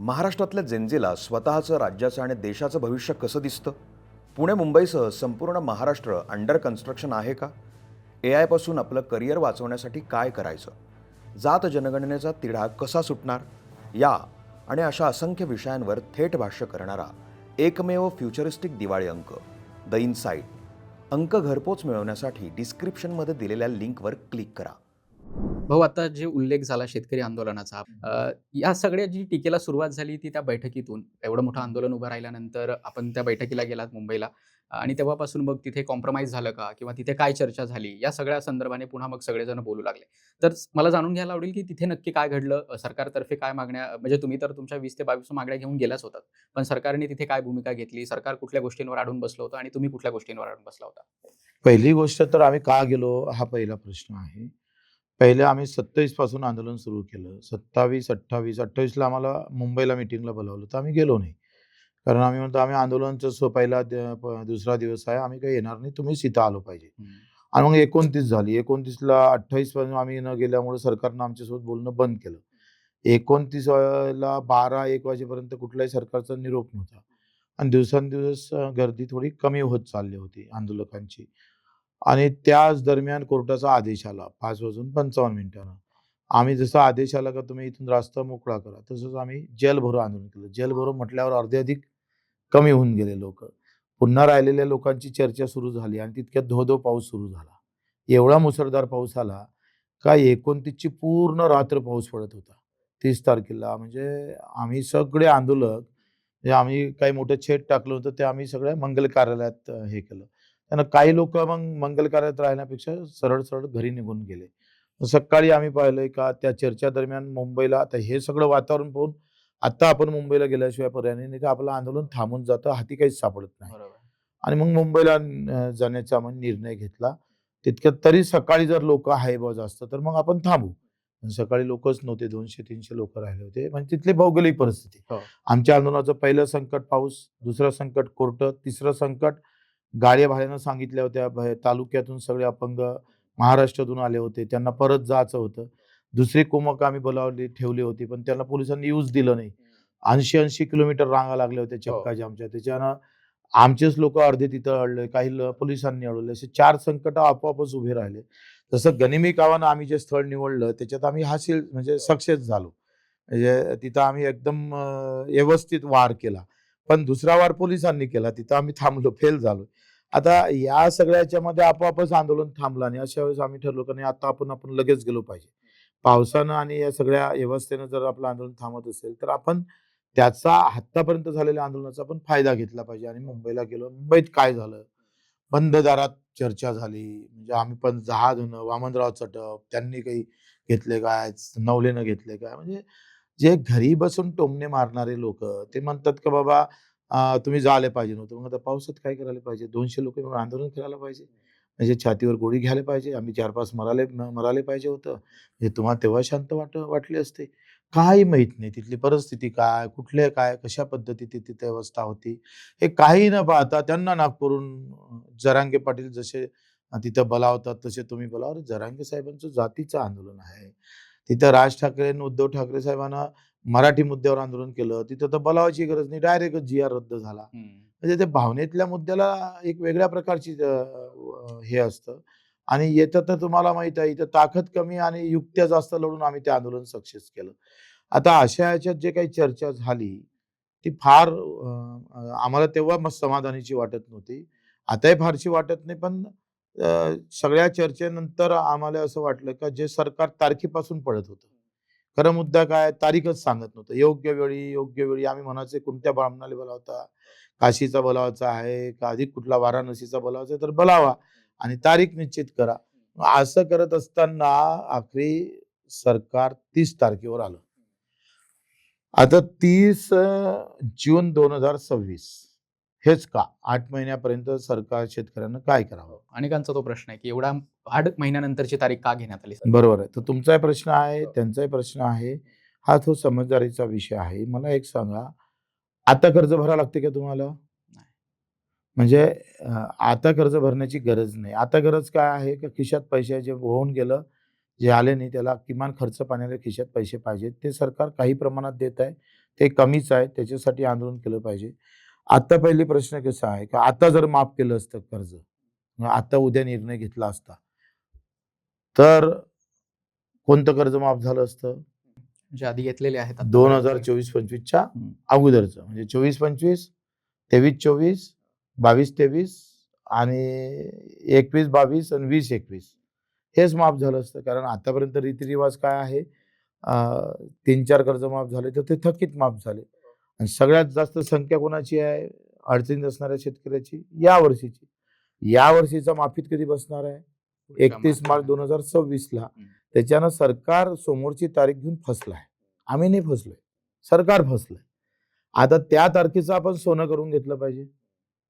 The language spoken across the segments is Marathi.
महाराष्ट्रातल्या जेंजीला स्वतःचं राज्याचं आणि देशाचं भविष्य कसं दिसतं? पुणे मुंबईसह संपूर्ण महाराष्ट्र अंडर कन्स्ट्रक्शन आहे का? ए आयपासून आपलं करिअर वाचवण्यासाठी काय करायचं? जात जनगणनेचा तिढा कसा सुटणार? या आणि अशा असंख्य विषयांवर थेट भाष्य करणारा एकमेव फ्युचरिस्टिक दिवाळी अंक द इनसाईट अंक घरपोच मिळवण्यासाठी डिस्क्रिप्शनमध्ये दिलेल्या लिंकवर क्लिक करा. भाऊ आता जे उल्लेख झाला शेतकरी आंदोलनाचा या सगळ्या जी टीकेला सुरुवात झाली ती त्या बैठकीतून एवढं मोठं आंदोलन उभं राहिल्यानंतर आपण त्या बैठकीला गेलात मुंबईला आणि तेव्हापासून मग तिथे कॉम्प्रोमाइज झालं का किंवा तिथे काय चर्चा झाली या सगळ्या संदर्भाने पुन्हा मग सगळेजण बोलू लागले. तर मला जाणून घ्यायला आवडेल की तिथे नक्की काय घडलं सरकारतर्फे काय मागण्या म्हणजे तुम्ही तर तुमच्या वीस ते बावीस मागण्या घेऊन गेलाच होतात पण सरकारने तिथे काय भूमिका घेतली सरकार कुठल्या गोष्टींवर अडून बसलं होतं आणि तुम्ही कुठल्या गोष्टींवर अडून बसला होता? पहिली गोष्ट तर आम्ही का गेलो हा पहिला प्रश्न आहे. पहिले आम्ही सत्तावीसपासून आंदोलन सुरू केलं. सत्तावीस अठ्ठावीस अठ्ठावीसला आम्हाला मुंबईला मिटिंगला बोलावलं तर आम्ही गेलो नाही. कारण आम्ही म्हणतो आम्ही आंदोलनचा पहिला दुसरा दिवस आहे. आम्ही काही येणार नाही. तुम्हीच इथं आलो पाहिजे. आणि मग एकोणतीस झाली. एकोणतीसला अठ्ठावीसपासून आम्ही न गेल्यामुळे सरकारनं आमच्यासोबत बोलणं बंद केलं. एकोणतीस ला बारा एक वाजेपर्यंत कुठलाही सरकारचा निरोप नव्हता. आणि दिवसांदिवस गर्दी थोडी कमी होत चालली होती आंदोलकांची. आणि त्याच दरम्यान कोर्टाचा आदेश आला पाच वाजून पंचावन्न मिनिटानं. आम्ही जसा आदेश आला का तुम्ही इथून रास्ता मोकळा करा तसंच आम्ही जेलभरो आंदोलन केलं. जेलभरो म्हटल्यावर अर्धे अधिक कमी होऊन गेले लोक. पुन्हा राहिलेल्या लोकांची चर्चा सुरू झाली आणि तितक्यात धो धो पाऊस सुरू झाला. एवढा मुसळधार पाऊस आला का एकोणतीसची पूर्ण रात्र पाऊस पडत होता. तीस तारखेला म्हणजे आम्ही सगळे आंदोलक म्हणजे आम्ही काही मोठं छेद टाकलं होतं ते आम्ही सगळ्या मंगल कार्यालयात हे केलं. त्यांना काही लोक मग मंगल कार्यालयात राहण्यापेक्षा सरळ सरळ घरी निघून गेले. सकाळी आम्ही पाहिलंय का त्या चर्चा दरम्यान मुंबईला आता हे सगळं वातावरण पाहून आता आपण मुंबईला गेल्याशिवाय पर्याय नाही तर आपलं आंदोलन थांबून जातं हाती काहीच सापडत नाही. आणि मग मुंबईला जाण्याचा आम्ही निर्णय घेतला. तितक्यात तरी सकाळी जर लोक आहे बा जास्त तर मग आपण थांबू. सकाळी लोकच नव्हते दोनशे तीनशे लोक राहिले होते. म्हणजे तिथली भौगोलिक परिस्थिती. हो. आमच्या आंदोलनाचं पहिलं संकट पाऊस दुसरं संकट कोर्ट तिसरं संकट गाड्या भाड्यानं सांगितल्या होत्या तालुक्यातून सगळे अपंग महाराष्ट्रातून आले होते. त्यांना परत जायचं होतं. दुसरी कुमक आम्ही बोलावली ठेवली होती पण त्यांना पोलिसांनी यूज दिलं नाही. ऐंशी ऐंशी किलोमीटर रांगा लागल्या होत्या चक्का जामच्या त्याच्यानं आमचेच लोक अर्धे तिथं अडले काही पोलिसांनी अडवले. असे चार संकट आपोआपच उभे राहिले. जसं गनिमी कावानं आम्ही जे स्थळ निवडलं त्याच्यात आम्ही हासिल म्हणजे सक्सेस झालो. म्हणजे तिथं आम्ही एकदम व्यवस्थित वार केला. पण दुसरा वार पोलिसांनी केला. तिथं आम्ही थांबलो फेल झालो आता या सगळ्याच्या मध्ये आपोआपच आंदोलन थांबलं आणि अशा वेळेस आम्ही ठरलो की नाही आता आपण आपण लगेच गेलो पाहिजे. पावसानं आणि या सगळ्या व्यवस्थेनं जर आपलं आंदोलन थांबत असेल तर आपण त्याचा आत्तापर्यंत झालेल्या आंदोलनाचा आपण फायदा घेतला पाहिजे. आणि मुंबईला गेलो मुंबईत काय झालं? बंद दारात चर्चा झाली. म्हणजे आम्ही पण जहाज होणं वामनराव चटप त्यांनी काही घेतले काय? नवलेनं घेतले काय? म्हणजे जे घरी बसून टोमणे मारणारे लोक ते म्हणतात का बाबा तुम्ही जायला पाहिजे नव्हतं. मग आता पावसात काय करायला पाहिजे? दोनशे लोक मिळून आंदोलन करायला पाहिजे. म्हणजे छातीवर गोळी घ्यायला पाहिजे. आम्ही चार पाच मराले मराले पाहिजे होतं. म्हणजे तुम्हाला तेव्हा शांत वाट वाटले असते. काही माहीत नाही तिथली परिस्थिती काय कुठले काय कशा पद्धतीत तिथे व्यवस्था होती. हे काही न पाहता त्यांना नागपूरून जरांगे पाटील जसे तिथं बोलावतात तसे तुम्ही बोलावा. जरांगे साहेबांचं जातीचं आंदोलन आहे. तिथं राज ठाकरे उद्धव ठाकरे साहेबांना मराठी मुद्द्यावर आंदोलन केलं. तिथं तर बोलावायची गरज नाही. डायरेक्ट जी आर रद्द झाला. म्हणजे ते भावनेतल्या मुद्द्याला एक वेगळ्या प्रकारची हे असतं. आणि येतं तर तुम्हाला माहीत आहे इथं ताकद कमी आणि युक्त्या जास्त लढून आम्ही ते आंदोलन सक्सेस केलं. आता अशा ह्याच्यात जे काही चर्चा झाली ती फार आम्हाला तेव्हा मस्त समाधानीची वाटत नव्हती. आताही फारशी वाटत नाही पण सगळ्या चर्चेनंतर आम्हाला असं वाटलं का जे सरकार तारखेपासून पडत होतं. खरं मुद्दा काय तारीखच सांगत नव्हतं. योग्य वेळी योग्य वेळी आम्ही म्हणायचे कोणत्या ब्राह्मणाला बोलावता? काशीचा बोलावाचा आहे का अधिक कुठला वाराणसीचा बोलावाचा आहे तर बोलावा आणि तारीख निश्चित करा. असं करत असताना आखरी सरकार तीस तारखेवर आलं. आता तीस जून दोन हजार सव्वीस. हेच का? आठ महिन्यापर्यंत सरकार शेतकऱ्यांना काय करावं? अनेकांचा तो प्रश्न आहे की एवढा आठ महिन्यानंतरची तारीख का घेण्यात आली बरोबर आहे. तर तुमचाही प्रश्न आहे त्यांचाही प्रश्न आहे. हा तो समजदारीचा विषय आहे. मला एक सांगा आता कर्ज भरावं लागते का तुम्हाला? म्हणजे आता कर्ज भरण्याची गरज नाही. आता गरज काय आहे? का खिशात पैसे जे होऊन गेलं जे आले नाही त्याला किमान खर्च पाण्याला खिशात पैसे पाहिजेत. ते सरकार काही प्रमाणात देत आहे ते कमीच आहे. त्याच्यासाठी आंदोलन केलं पाहिजे. आता पहिली प्रश्न कसा आहे? का आता जर माफ केलं असतं कर्ज आता उद्या निर्णय घेतला असता तर कोणतं कर्ज माफ झालं असतं? जे आधी घेतलेले आहेत. दोन हजार चोवीस पंचवीसच्या. अगोदरचं. म्हणजे चोवीस पंचवीस तेवीस चोवीस बावीस तेवीस आणि एकवीस बावीस आणि वीस एकवीस. हेच माफ झालं असतं. कारण आतापर्यंत रीतिरिवाज काय आहे? तीन चार कर्ज माफ झाले तर ते थकीत माफ झाले. आणि सगळ्यात जास्त संख्या कोणाची आहे? अडचणीत असणाऱ्या शेतकऱ्याची? या वर्षीची. या वर्षीचा माफीत कधी बसणार आहे? एकतीस मार्च. दोन हजार सव्वीस ला. त्याच्यानं सरकार समोरची तारीख घेऊन फसलाय. आम्ही नाही फसलोय. सरकार फसलंय. आता त्या तारखेचं आपण सोनं करून घेतलं पाहिजे.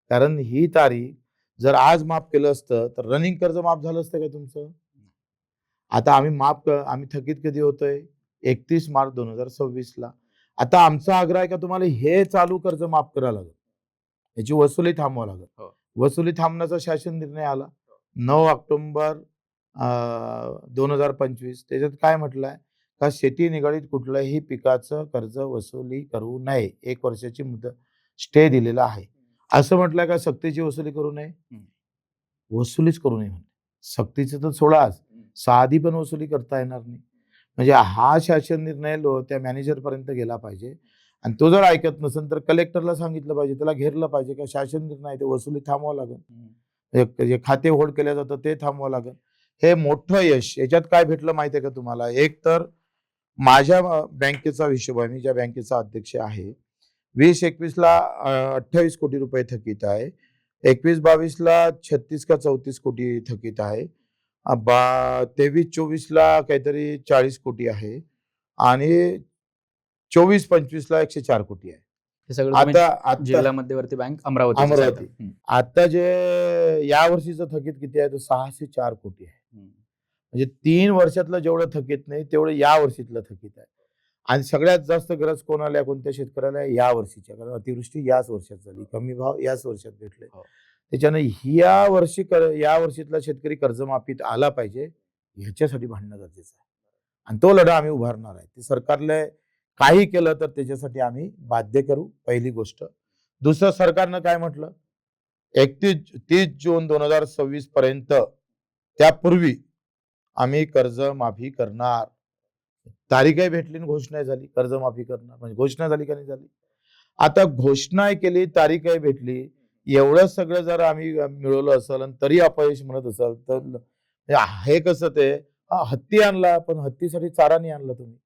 कारण ही तारीख जर आज माफ केलं असतं तर रनिंग कर्ज माफ झालं असतं का तुमचं? आता आम्ही माफ क- आम्ही थकीत कधी होतोय? एकतीस मार्च दोन हजार सव्वीस ला आता आमचा आग्रह आहे का तुम्हाला हे चालू कर्ज माफ करावं लागेल. याची वसुली थांबवावं लागेल. हो. वसुली थांबण्याचा शासन निर्णय आला. नऊ ऑक्टोबर दोन हजार पंचवीस त्याच्यात काय म्हटलं आहे का शेती निगडीत कुठल्याही पिकाचं कर्ज वसुली करू नये. एक वर्षाची मुदत स्टे दिलेला आहे. असं म्हटलंय का सक्तीची वसुली करू नये? वसुलीच करू नये सक्तीचं तर सोडाच. साधी पण वसुली करता येणार नाही. म्हणजे हा शासन निर्णय लो त्या मॅनेजर पर्यंत गेला पाहिजे. आणि तो जर ऐकत नसेल तर कलेक्टरला सांगितलं पाहिजे त्याला घेरलं पाहिजे का शासन निर्णय ते वसुली थांबवावं लागेल. एक- जे खाते होल्ड केलं जातं ते थांबवावं लागेल. हे मोठं यश याच्यात काय भेटलं माहिती आहे का तुम्हाला? एक तर माझ्या बँकेचा हिशोब आहे मी ज्या बँकेचा अध्यक्ष आहे वीस एकवीसला अठ्ठावीस कोटी रुपये थकीत आहे एकवीस बावीसला छत्तीस का चौतीस कोटी थकीत आहे बा तेवीस चोवीसला काहीतरी चाळीस कोटी आहे आणि चोवीस पंचवीसला एकशे चार कोटी आहे. हे सगळं तुम्ही आता आता जिल्हा मध्यवर्ती बँक अमरावती. अमरावती. आता जे या वर्षीचं थकीत किती आहे? तर सहाशे चार कोटी आहे. म्हणजे तीन वर्षातलं जेवढं थकीत नाही तेवढं या वर्षीतलं थकीत आहे. आणि सगळ्यात जास्त गरज कोणाला आहे? कोणत्या शेतकऱ्याला आहे? या वर्षीच्या. कारण अतिवृष्टी याच वर्षात झाली. कमी भाव याच वर्षात भेटले. हो. त्याच्यानं या वर्षी कर या वर्षीतला शेतकरी कर्जमाफीत आला पाहिजे ह्याच्यासाठी भांडणं गरजेचं आहे. आणि तो लढा आम्ही उभारणार आहे. ते सरकारला काही केलं तर त्याच्यासाठी आम्ही बाध्य करू पहिली गोष्ट. दुसरं सरकारनं काय म्हटलं? एकतीस तीस जून दोन हजार सव्वीस पर्यंत त्यापूर्वी आम्ही कर्जमाफी करणार. तारीखही भेटली आणि घोषणा झाली. कर्जमाफी करणार. म्हणजे घोषणा झाली का नाही झाली? आता घोषणा केली तारीखही भेटली. एवढं सगळं जर आम्ही मिळवलं असेल आणि तरी अपयश म्हणत असाल तर म्हणजे हे कसं ते हत्ती आणला पण हत्तीसाठी चारा नाही आणला तुम्ही.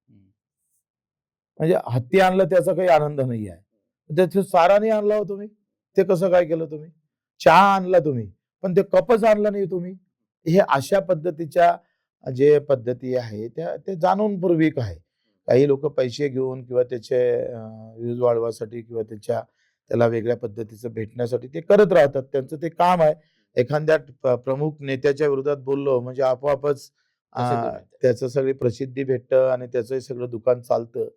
म्हणजे हत्ती आणलं त्याचा काही आनंद नाही आहे. त्याचे चारा नाही आणला हो तुम्ही. ते कसं काय केलं तुम्ही? चहा आणला तुम्ही पण ते कपच आणलं नाही तुम्ही. हे अशा पद्धतीच्या जे पद्धती आहे त्या ते जाणून पूर्वीक आहे. काही लोक पैसे घेऊन किंवा त्याचे व्ह्यूज वाढवासाठी किंवा त्याच्या त्याला वेगळ्या पद्धतीचं भेटण्यासाठी ते करत राहतात. त्यांचं ते काम आहे. एखाद्या प्रमुख नेत्याच्या विरोधात बोललो म्हणजे आपोआपच. त्याचं सगळी प्रसिद्धी भेटतं आणि त्याचंही सगळं दुकान चालतं.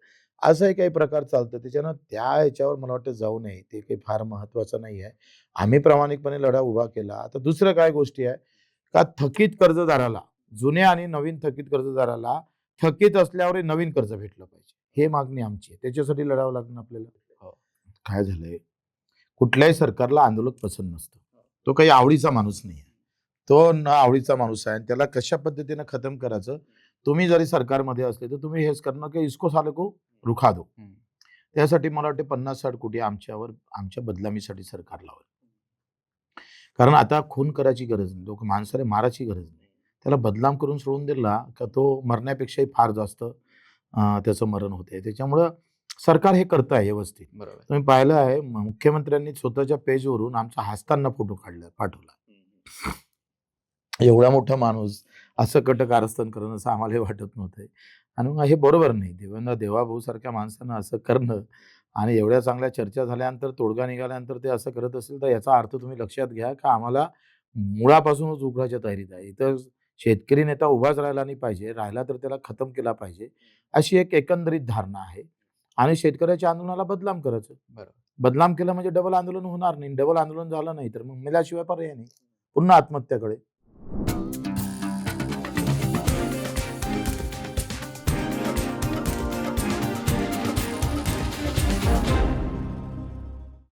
असंही काही प्रकार चालतं. त्याच्यानं त्या ह्याच्यावर मला वाटतं जाऊ नये. ते काही फार महत्वाचं नाही आहे. आम्ही प्रामाणिकपणे लढा उभा केला. आता दुसरं काय गोष्टी आहे? का थकीत कर्जदाराला जुन्या आणि नवीन थकीत कर्जदाराला थकीत असल्यावर नवीन कर्ज भेटलं पाहिजे. हे मागणी आमची आहे. त्याच्यासाठी लढावं लागणार आपल्याला. काय झालंय? कुठल्याही सरकारला आंदोलक पसंत नसतं. तो काही आवडीचा माणूस नाही आहे. तो न आवडीचा माणूस आहे आणि त्याला कशा पद्धतीनं खतम करायचं? तुम्ही जरी सरकारमध्ये असले तर तुम्ही हेच करणार की इसको साले को रुखा दो. त्यासाठी मला वाटते पन्नास साठ कोटी आमच्यावर आमच्या बदलामीसाठी सरकार लावल. कारण आता खून करायची गरज नाही. लोक माणसाला मारायची गरज नाही. त्याला बदनाम करून सोडून दिला का तो मरण्यापेक्षाही फार जास्त अं, त्याचं मरण होते त्याच्यामुळं सरकार हे करत आहे व्यवस्थित. बरोबर. तुम्ही पाहिलं आहे मुख्यमंत्र्यांनी स्वतःच्या पेजवरून आमचा हसताना फोटो काढला पाठवला. एवढा मोठा माणूस असं कट कारस्थान करणं असं आम्हाला वाटत नव्हतं. आणि मग हे बरोबर नाही. देवेंद्र देवाभाऊ सारख्या माणसानं असं करणं आणि एवढ्या चांगल्या चर्चा झाल्यानंतर तोडगा निघाल्यानंतर ते असं करत असेल तर याचा अर्थ तुम्ही लक्षात घ्या का आम्हाला मुळापासूनच उघडाच्या तयारीत आहे. इथं शेतकरी नेता उभाच राहिला नाही पाहिजे राहिला तर त्याला खतम केला पाहिजे अशी एक एकंदरीत धारणा आहे. आणि शेतकऱ्याच्या आंदोलनाला बदनाम करायचं. बदनाम केलं म्हणजे डबल आंदोलन होणार नाही. डबल आंदोलन झालं नाही तर मग मेल्याशिवाय पर्याय नाही. पुन्हा आत्महत्याकडे